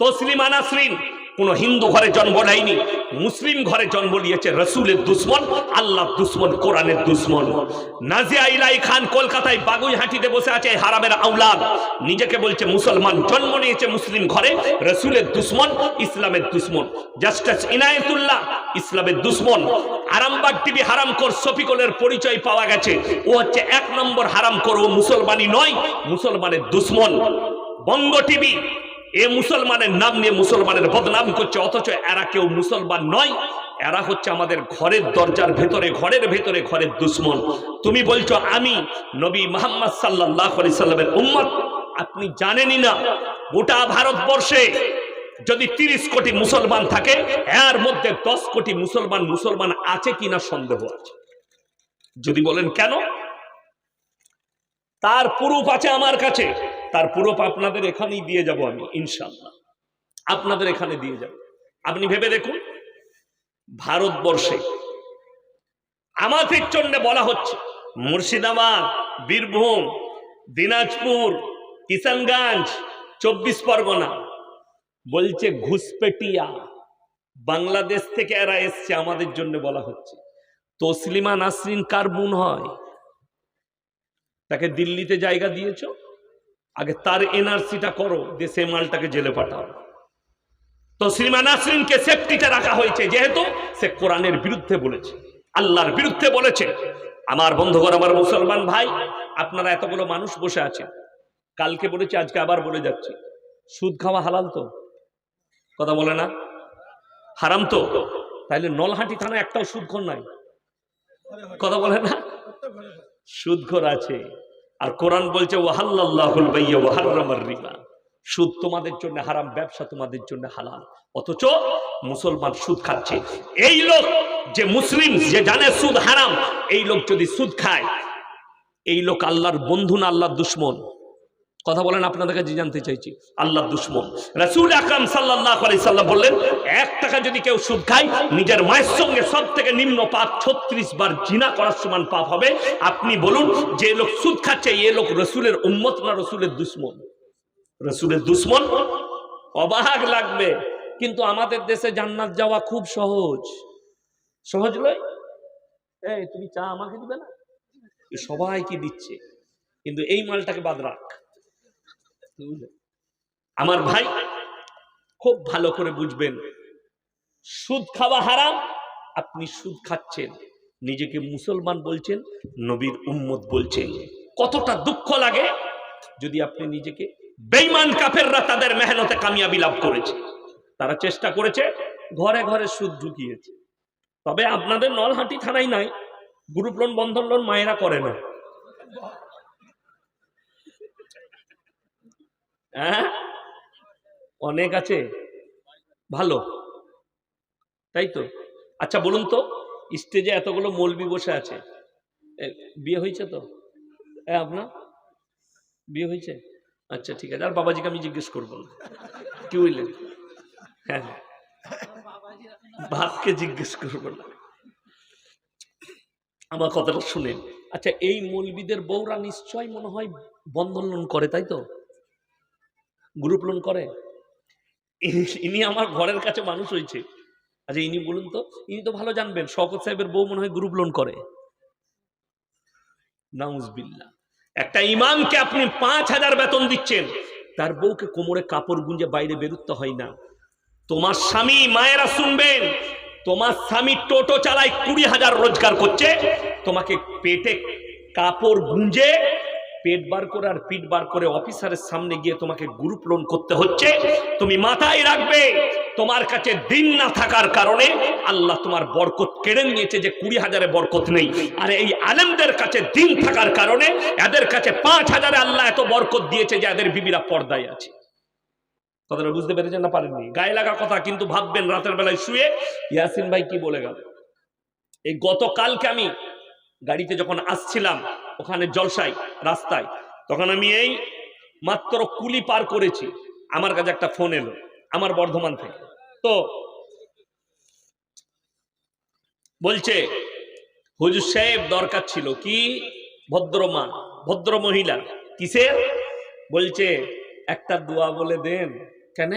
তসলিমা নাসরিন, কোন হিন্দু ঘরে জন্ম নেয়নি, মুসলিম ঘরে জন্ম নিয়েছে রসুলের দুশ্মন আল্লাহ দুশ্মন, কোরআনের দুশ্মন। নাজিয়া ইলাই খান কলকাতায় বাগুইহাটিতে বসে আছে হারামের আউলাদ। নিজেকে বলছে মুসলমান, জন্ম নিয়েছে মুসলিম ঘরে রসুলের দুশ্মন, ইসলামের দুশ্মন। জাস্টিস ইনায়েতুল্লাহ, ইসলামের দুশ্মন। আরামবাগ টিভি হারামকর শফিকুলের পরিচয় পাওয়া গেছে। ও হচ্ছে এক নম্বর হারামকর ও মুসলমানই নয়, মুসলমানের দুশ্মন। বঙ্গ টিভি এ মুসলমানের নাম নিয়ে মুসলমানের বদনাম করছে, অথচ এরা কেউ মুসলমান নয়। এরা হচ্ছে আমাদের ঘরের দরজার ভেতরে, ঘরের ভেতরে ঘরের দুশ্মন। তুমি বলছো, আমি নবী মোহাম্মদ সাল্লাহ সাল্লামের উম্মত? আপনি জানেনই না। গোটা ভারতবর্ষে যদি তিরিশ কোটি মুসলমান থাকে, এর মধ্যে দশ কোটি মুসলমান মুসলমান আছে কিনা সন্দেহ আছে? যদি বলেন কেন? তার প্রুফ আছে আমার কাছে। তার প্রুফ আপনাদের এখানেই দিয়ে যাব আমি ইনশাল্লাহ আপনাদের এখানে দিয়ে যাব। আপনি ভেবে দেখুন, ভারতবর্ষে আমাদের জন্য বলা হচ্ছে, মুর্শিদাবাদ, বীরভূম, দিনাজপুর, কিষানগঞ্জ, চব্বিশ পরগনা, বলছে ঘুষপেটিয়া বাংলাদেশ থেকে এরা এসছে, আমাদের জন্য বলা হচ্ছে। তসলিমা নাসরিন কার বোন হয়? তাকে দিল্লিতে জায়গা দিয়েছ? আগে তার এনআরসিটা করো, যে সে মালটাকে জেলে পাঠাও। তসলিমা নাসরিনকে সেফটিতে রাখা হয়েছে, যেহেতু সে কোরআনের বিরুদ্ধে বলেছে, আল্লাহর বিরুদ্ধে বলেছে। আমার বন্ধুগণ, আমার মুসলমান ভাই, আপনারা এতগুলো মানুষ বসে আছেন। কালকে বলেছি, আজকে আবার বলে যাচ্ছি। সুদ খাওয়া হালাল তো? কথা বলে না? হারাম তো? তাইলে নলহাটি থানা একটাও সুদখোর নাই। কথা বলে না? সুদখোর আছে। আর কোরআন বলছে ওয়াহাল্লাহুল সুদ তোমাদের জন্য হারাম, ব্যবসা তোমাদের জন্য হালাল। অথচ মুসলমান সুদ খাচ্ছে। এই লোক যে মুসলিম, যে জানে সুদ হারাম, এই লোক যদি সুদ খায়, এই লোক আল্লাহর বন্ধু না আল্লাহর দুশ্মন? কথা বলেন আপনাদের কাছে জানতে চাইছি। আল্লাহ দুশ্মন। রাসূল আকরাম সাল্লাল্লাহু আলাইহি সাল্লাম বললেন, এক টাকা যদি কেউ সুদ খায়, নিজের মায়ের সঙ্গে সব থেকে নিম্ন পাপ 36 বার জিনা করার সমান পাপ হবে। আপনি বলুন, যে লোক সুদ খাচ্ছে, এ লোক রসুলের উম্মত না রসুলের দুশ্মন? রসুলের দুশ্মন অবাক লাগবে। কিন্তু আমাদের দেশে জান্নাত যাওয়া খুব সহজ। সহজ নয়? এই, তুমি চা আমাকে দিবে না? সবাইকে দিচ্ছে। কিন্তু এই মালটাকে বাদ রাখ? আমার ভাই খুব ভালো করে বুঝবেন, সুদ খাওয়া হারাম, আপনি সুদ খাচ্ছেন। নিজেকে মুসলমান বলছেন, নবীর উম্মত বলছেন। কতটা দুঃখ লাগে যদি আপনি নিজেকে বেইমান কাফেররা তাদের মেহনতে কামিয়াবি লাভ করেছে। তারা চেষ্টা করেছে, ঘরে ঘরে সুদ ঢুকিয়েছে। তবে আপনাদের নলহাটি থানায় নাই, গ্রুপ লোন, বন্ধন লোন মায়েরা করে না। হ্যাঁ অনেক আছে। ভালো। তাই তো? আচ্ছা বলুন তো স্টেজে এতগুলো মৌলবি বসে আছে। বিয়ে হয়েছে তো? এ, আপনার? বিয়ে হয়েছে? আচ্ছা ঠিক আছে। আর বাবাজিকে আমি জিজ্ঞেস করব কি বুঝলেন হ্যাঁ। বাপকে জিজ্ঞেস করব না। আমার কথাটা শুনেন। আচ্ছা এই মৌলবিদের বউরা নিশ্চয় মনে হয় বন্ধন করে, তাই তো? গ্রুপ লোন করে? ইনি- আমার ঘরের কাছে মানুষ হয়েছে। আচ্ছা ইনি বলুন তো, ইনি তো ভালো জানবেন, শওকত সাহেবের বউ মনে হয় গ্রুপ লোন করে। নাউজবিল্লা একটা ইমামকে আপনি পাঁচ হাজার বেতন দিচ্ছেন, তার বউকে কোমরে কাপড় গুঞ্জে বাইরে বেরুতে হয় না। তোমার স্বামী, মায়েরা শুনবেন, তোমার স্বামী টোটো চালায় কুড়ি হাজার রোজগার করছে, তোমাকে পেটে কাপড় গুঞ্জে পেট বার করে আর পিঠ বার করে অফিসারের সামনে গিয়ে তোমাকে গ্রুপ লোন করতে হচ্ছে, তুমি মাথায় রাখবে, তোমার কাছে দিন না থাকার কারণে আল্লাহ তোমার বরকত কেড়ে নিয়েছে যে কুড়ি হাজারে বরকত নেই। আর এই আলেমদের কাছে দিন থাকার কারণে এদের কাছে পাঁচ হাজারে আল্লাহ এত বরকত দিয়েছে যে এদের বিবিরা পর্দায় আছে। কথাটা বুঝতে পেরেছেন না পারেননি? গায়ে লাগা কথা, কিন্তু ভাববেন রাতের বেলায় শুয়ে, ইয়াসিন ভাই কি বলে গেল? এই গতকালকে আমি গাড়িতে যখন আসছিলাম, ওখানে জলসাই রাস্তায়, তখন আমি এই মাত্র কুলি পার করেছি। আমার কাছে একটা ফোন এলো, আমার বর্ধমান থেকে। তো বলছে, হুজুর সাহেব, দরকার ছিল কি? ভদ্রমা ভদ্র মহিলা, কিসের? বলছে, একটা দোয়া বলে দেন। কেন?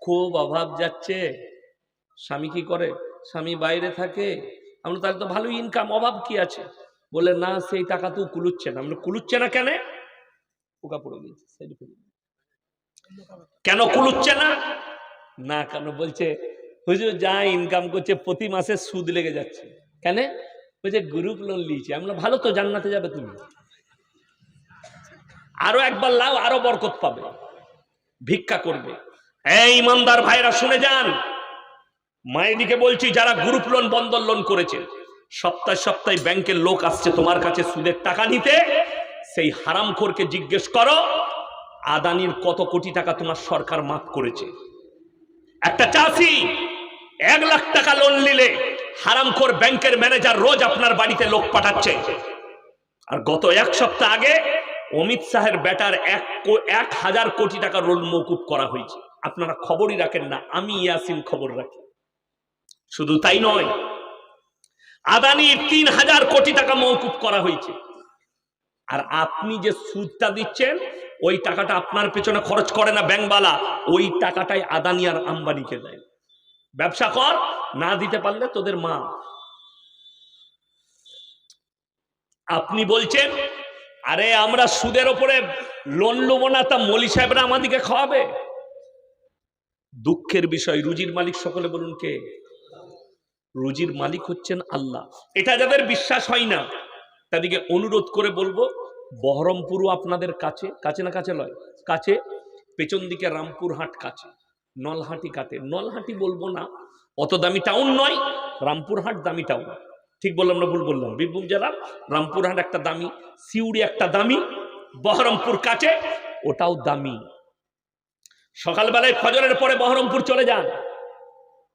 খুব অভাব যাচ্ছে। স্বামী কি করে? স্বামী বাইরে থাকে। আমরা তাহলে তো ভালো ইনকাম অভাব কি আছে? বলে না, সেই টাকা তো কুলুচ্ছে না। আমরা কুলুচ্ছে না কেন? পোকা পড়ে গিয়েছে। কেন কুলুচ্ছে না? না, কেন? বলছে, হুজুর, যা ইনকাম করছে, প্রতি মাসে সুদ লেগে যাচ্ছে। কেন? বলছে গ্রুপ লোন নিয়েছে আমরা ভালো তো, জান্নাতে যাবে তুমি। আরও একবার লাও, আরও বরকত পাবে। ভিক্ষা করবে। এই ইমানদার ভাইরা, শুনে যান। মায়েদিকে বলছি, যারা গ্রুপ লোন বন্ধন লোন করেছে, সপ্তাহে সপ্তাহে ব্যাংকের লোক আসছে তোমার কাছে সুদের টাকা নিতে, সেই হারামখোরকে জিজ্ঞেস করো, আদানির কত কোটি টাকা তোমার সরকার মাফ করেছে? একটা চাষি, এক লাখ টাকা লোন নিলে হারামখোর ব্যাংকের ম্যানেজার রোজ আপনার বাড়িতে লোক পাঠাচ্ছে। আর গত এক সপ্তাহ আগে অমিত শাহের ব্যাটার এক এক হাজার কোটি টাকা লোন মৌকুব করা হয়েছে। আপনারা খবরই রাখেন না, আমি ইয়াসিন খবর রাখি। শুধু তাই নয়, আদানির তিন হাজার কোটি টাকা মৌকুব করা হয়েছে। আর আপনি যে সুদটা দিচ্ছেন, ওই টাকাটা আপনার পেছনে খরচ করে না ব্যাংকবালা ওই টাকাটাই আদানি আর আম্বানিকে দেয়। ব্যবসা কর, না দিতে পারলে তোদের মা। আপনি বলছেন, আরে আমরা সুদের ওপরে লোন নেব না, তা মলি সাহেবরা আমাদেরকে খাওয়াবে? দুঃখের বিষয়, রুজির মালিক সকলে বলুন কে? রুজির মালিক হচ্ছেন আল্লাহ। এটা যাদের বিশ্বাস হয় না, তাদেরকে অনুরোধ করে বলব, বহরমপুরও আপনাদের কাছে কাছে না কাছে লয় কাছে, পেছন দিকে রামপুর হাট কাছে, নলহাটি কাটে নলহাটি বলব না, অত দামি টাউন নয়, রামপুরহাট দামি টাউন। ঠিক বললাম না ভুল বললাম? বীরভূম জেলার রামপুরহাট একটা দামি, সিউড়ি একটা দামি, বহরমপুর কাছে, ওটাও দামি। সকালবেলায় ফজরের পরে বহরমপুর চলে যান,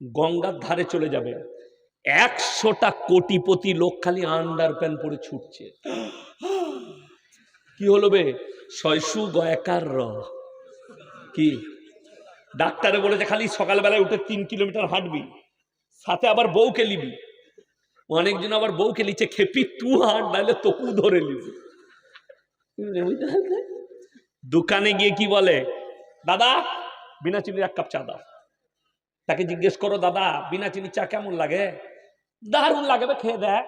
গঙ্গার ধারে চলে যাবে একশোটা কোটিপতি লোক খালি আন্ডার প্যান্ট পরে ছুটছে। কি হলো বে? শয়সু গয়াকার র। কি? ডাক্তারে বলেছে খালি সকালবেলায় উঠে তিন কিলোমিটার হাঁটবি, সাথে আবার বউকে নিবি। অনেকজন আবার বউকে লিখছে খেপি, তু হাঁট, নাহলে তোকু ধরে নিবি। দোকানে গিয়ে কি বলে? দাদা, বিনা চিনির এক কাপ চা দাও। তাকে জিজ্ঞেস করো, দাদা, বিনা চিনির চা কেমন লাগে? দারুণ লাগে বে, খেয়ে দেয়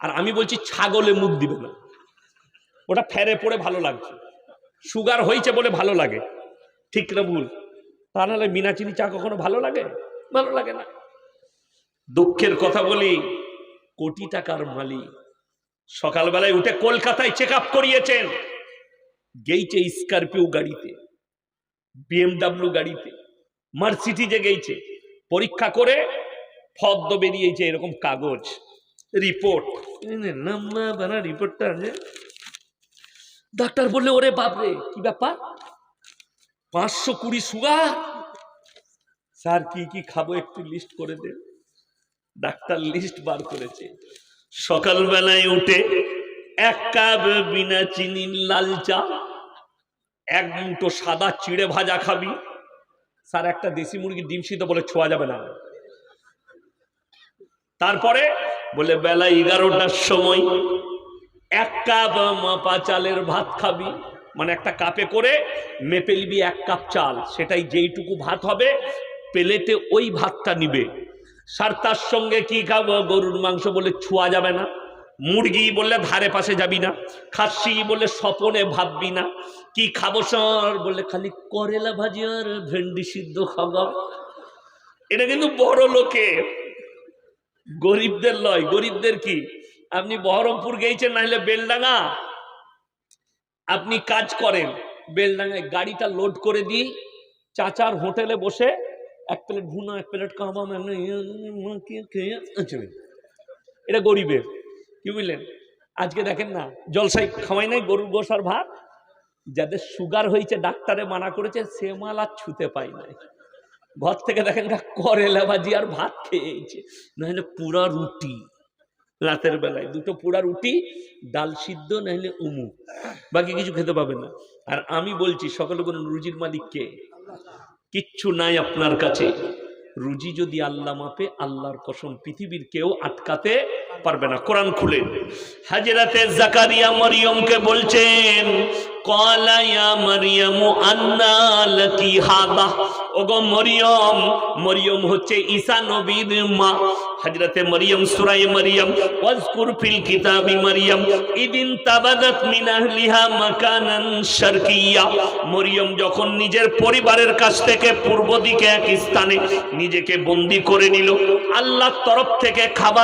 আর আমি বলছি ছাগলে মুখ দিবে না। ওটা ফেরে পড়ে ভালো লাগছে। সুগার হয়েছে বলে ভালো লাগে। ঠিক না ভুল? তা নাহলে বিনা চিনি চা কখনো ভালো লাগে? ভালো লাগে না। দুঃখের কথা বলি কোটি টাকার মালিক সকালবেলায় উঠে কলকাতায় চেক আপ করিয়েছেন। গেইছে স্করপিও গাড়িতে বিএমডাব্লিউ গাড়িতে মার্সিটিজে গেইছে। পরীক্ষা করে ফদ্দ বেরিয়েছে এরকম কাগজ রিপোর্ট নাম্মা বানা রিপোর্টটা আছে ডাক্তার বললে ওরে বাপরে কি ব্যাপার? পাঁচশো কুড়ি সুগার? স্যার কি কি খাব একটু লিস্ট করে দেন। ডাক্তার লিস্ট বার করেছে। সকালবেলায় উঠে এক কাপ বিনা চিনির লাল চা এক মুঠো সাদা চিড়ে ভাজা খাবি। স্যার একটা দেশি মুরগির ডিম সিদ্ধ বলে ছোঁয়া যাবে না। তারপরে বলে, বেলা এগারোটার সময় এক কাপ মাপা চালের ভাত খাবি। মানে একটা কাপে করে মেপে নিবি এক কাপ চাল, সেটাই যেইটুকু ভাত হবে, প্লেটে ওই ভাতটা নিবে। সার তার সঙ্গে কি খাব? গরুর মাংস বলে, ছোঁয়া যাবে না। মুরগি বললে, ধারে পাশে যাবি না। খাসি বলে, স্বপনে ভাববি না। কি খাব সর? বললে, খালি করেলা ভাজি আর ভেন্ডি সিদ্ধ খাব এটা কিন্তু বড় লোকে গরিবদের লয়, গরিবদের কি? আপনি বহরমপুর গেছেন নাহলে বেলডাঙ্গা? আপনি কাজ করেন, বেলডাঙ্গায় গাড়িটা লোড করে দিই, চাচার হোটেলে বসে এক প্লেট ভুনা, এক প্লেট কাবাব এমনি খেয়ে চলে এটা গরিবের, কি বুঝলেন? আজকে দেখেন না জলসাই খাওয়াই নাই, গরুর গোসার ভাত। যাদের সুগার হয়েছে, ডাক্তারে মানা করেছে, সে মাল আর ছুতে পাই নাই। ঘর থেকে দেখেন করেলা ভাজি আর ভাত খেয়েছে। নাহলে পুরা রুটি রাতের বেলায়। দুটো পুরা রুটি, ডাল সিদ্ধ, নাহলে উমু। বাকি কিছু খেতে পাবে না। আর আমি বলছি, সকলে কোনো রুজির মালিককে কিচ্ছু নাই আপনার কাছে। রুজি যদি আল্লাহ মাপে, আল্লাহর কসম পৃথিবীর কেউ আটকাতে পারবে না, কোরআন খুলে। হাজরাতে জাকারিয়া মরিয়মকে বলছেন মারিয়ামু মরিয়ম যখন নিজের পরিবারের কাছ থেকে পূর্ব দিকে এক স্থানে নিজেকে বন্দি করে নিল, আল্লাহর তরফ থেকে খাবার